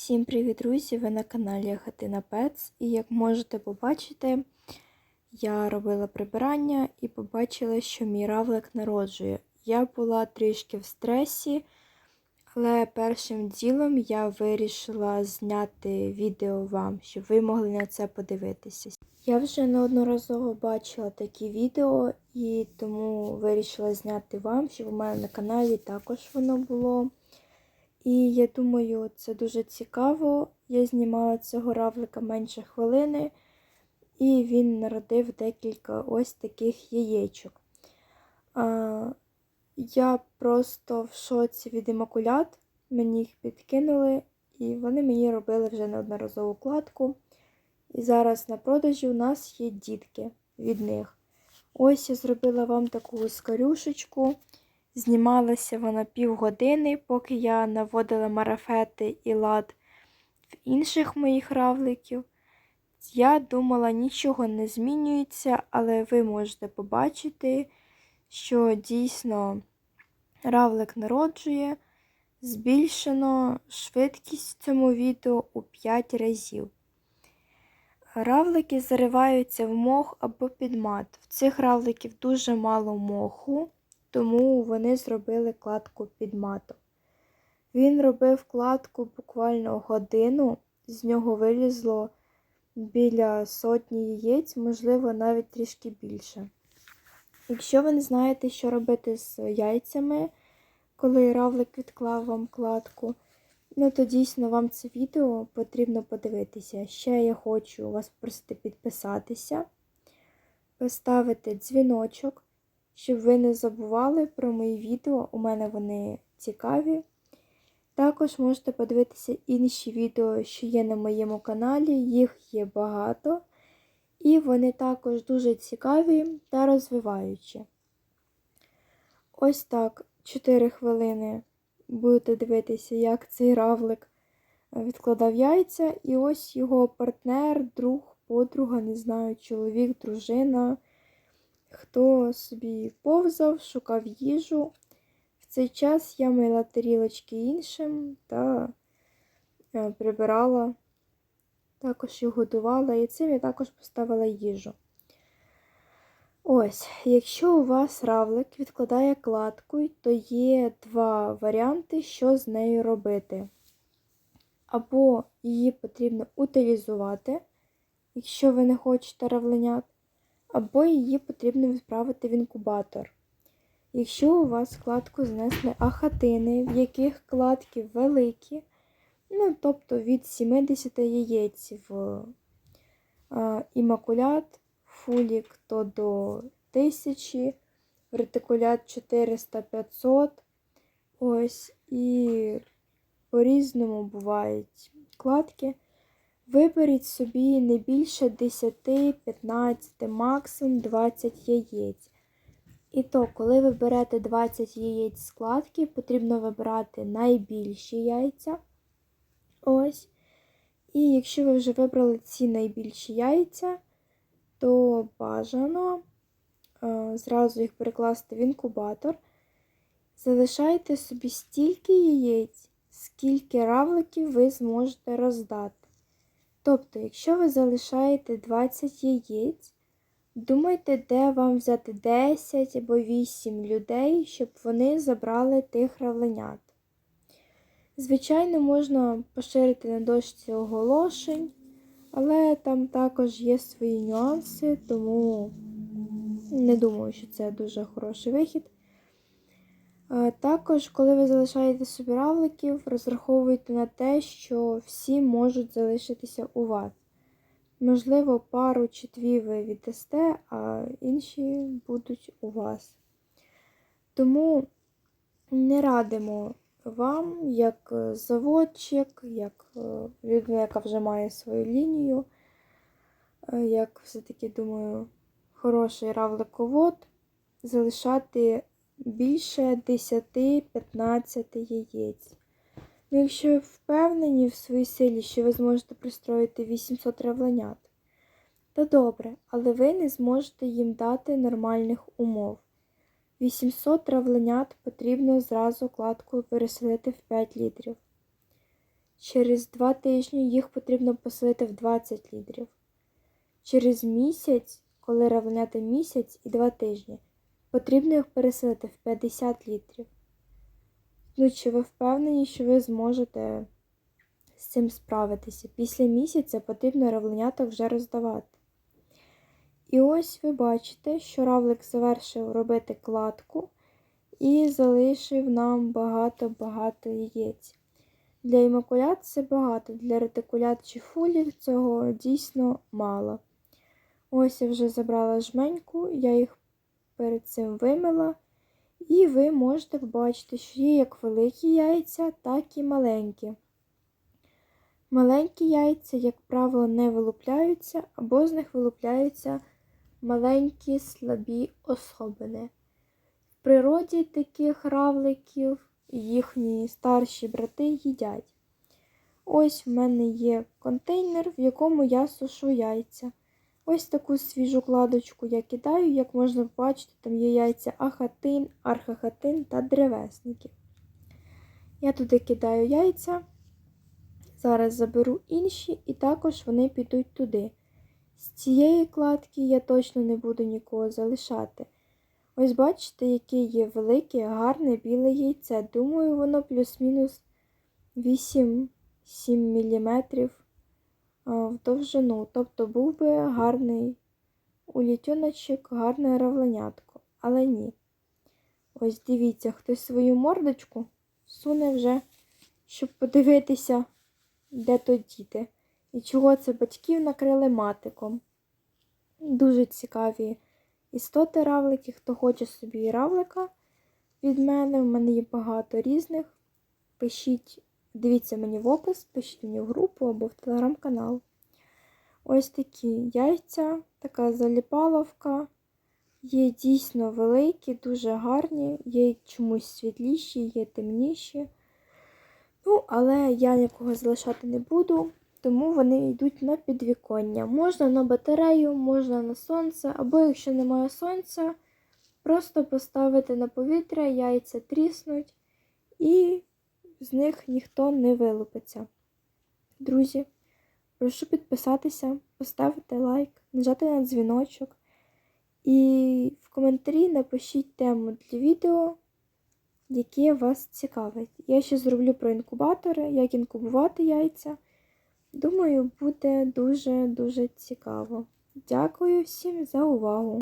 Всім привіт, друзі! Ви на каналі Хатина Пец. І як можете побачити, я робила прибирання і побачила, що мій равлик народжує. Я була трішки в стресі, але першим ділом я вирішила зняти відео вам, щоб ви могли на це подивитися. Я вже неодноразово бачила такі відео і тому вирішила зняти вам, щоб у мене на каналі також воно було. І я думаю, це дуже цікаво. Я знімала цього равлика менше хвилини, і він народив декілька ось таких яєчок. А, Я просто в шоці від імакулят. Мені їх підкинули, і вони мені робили вже неодноразову кладку. І зараз на продажі у нас є дітки від них. Ось я зробила вам таку скарюшечку. Знімалася вона півгодини, поки я наводила марафети і лад в інших моїх равликів. Я думала, нічого не змінюється, але ви можете побачити, що дійсно равлик народжує, збільшено швидкість в цьому відео у 5 разів. Равлики зариваються в мох або під мат. В цих равликів дуже мало моху тому вони зробили кладку під матом. Він робив кладку буквально годину, з нього вилізло біля сотні яєць, можливо, навіть трішки більше. Якщо ви не знаєте, що робити з яйцями, коли равлик відклав вам кладку, ну то дійсно вам це відео потрібно подивитися. Ще я хочу вас попросити підписатися, поставити дзвіночок щоб ви не забували про мої відео, у мене вони цікаві. Також можете подивитися інші відео, що є на моєму каналі, їх є багато. І вони також дуже цікаві та розвиваючі. Ось так, 4 хвилини будете дивитися, як цей равлик відкладав яйця. І ось його партнер, друг, подруга, не знаю, чоловік, дружина хто собі повзав, шукав їжу. В цей час я мила тарілочки іншим та е, прибирала, також їх готувала, і цим я також поставила їжу. Ось, якщо у вас равлик відкладає кладку, то є два варіанти, що з нею робити. Або її потрібно утилізувати, якщо ви не хочете равленят, або її потрібно відправити в інкубатор. Якщо у вас складку знесли ахатини, в яких кладки великі, ну, тобто від 70 яєць в імакулят, фулік то до 1000, ретикулят 400-500. Ось, і по-різному бувають кладки. Виберіть собі не більше 10-15, максимум 20 яєць. І то, коли ви берете 20 яєць складки, потрібно вибирати найбільші яйця. Ось. І якщо ви вже вибрали ці найбільші яйця, то бажано е, зразу їх перекласти в інкубатор. Залишайте собі стільки яєць, скільки равликів ви зможете роздати. Тобто, якщо ви залишаєте 20 яєць, думайте, де вам взяти 10 або 8 людей, щоб вони забрали тих равленят. Звичайно, можна поширити на дошці оголошень, але там також є свої нюанси, тому не думаю, що це дуже хороший вихід. Також, коли ви залишаєте собі равликів, розраховуйте на те, що всі можуть залишитися у вас. Можливо, пару чи дві ви віддасте, а інші будуть у вас. Тому не радимо вам, як заводчик, як е, людина, яка вже має свою лінію, е, як все-таки, думаю, хороший равликовод, залишати більше 10-15 яєць. Ну, якщо ви впевнені в своїй силі, що ви зможете пристроїти 800 равленят, то добре, але ви не зможете їм дати нормальних умов. 800 травленят потрібно зразу кладку переселити в 5 літрів. Через 2 тижні їх потрібно поселити в 20 літрів. Через місяць, коли равняти місяць і 2 тижні, потрібно їх переселити в 50 літрів. Ну, чи ви впевнені, що ви зможете з цим справитися? Після місяця потрібно равленяток вже роздавати. І ось ви бачите, що равлик завершив робити кладку і залишив нам багато-багато яєць. Для імакулят це багато, для ретикулят чи фулів цього дійсно мало. Ось я вже забрала жменьку, я їх перед цим вимила. І ви можете побачити, що є як великі яйця, так і маленькі. Маленькі яйця, як правило, не вилупляються, або з них вилупляються маленькі слабі особини. В природі таких равликів їхні старші брати їдять. Ось в мене є контейнер, в якому я сушу яйця. Ось таку свіжу кладочку я кидаю, як можна побачити, там є яйця ахатин, архахатин та древесники. Я туди кидаю яйця. Зараз заберу інші, і також вони підуть туди. З цієї кладки я точно не буду нікого залишати. Ось бачите, яке є велике, гарне біле яйце. Думаю, воно плюс-мінус 8-7 мм в довжину. Тобто був би гарний улітюночок, гарне равленятко. Але ні. Ось дивіться, хтось свою мордочку суне вже, щоб подивитися, де то діти. І чого це батьків накрили матиком. Дуже цікаві істоти равлики. Хто хоче собі равлика від мене, в мене є багато різних. Пишіть, дивіться мені в опис, пишіть мені в групу або в телеграм-канал. Ось такі яйця, така заліпаловка. Є дійсно великі, дуже гарні, є чомусь світліші, є темніші. Ну, але я нікого залишати не буду, тому вони йдуть на підвіконня. Можна на батарею, можна на сонце, або якщо немає сонця, просто поставити на повітря, яйця тріснуть, і з них ніхто не вилупиться. Друзі, прошу підписатися, поставити лайк, нажати на дзвіночок. І в коментарі напишіть тему для відео, яке вас цікавить. Я ще зроблю про інкубатори, як інкубувати яйця. Думаю, буде дуже-дуже цікаво. Дякую всім за увагу!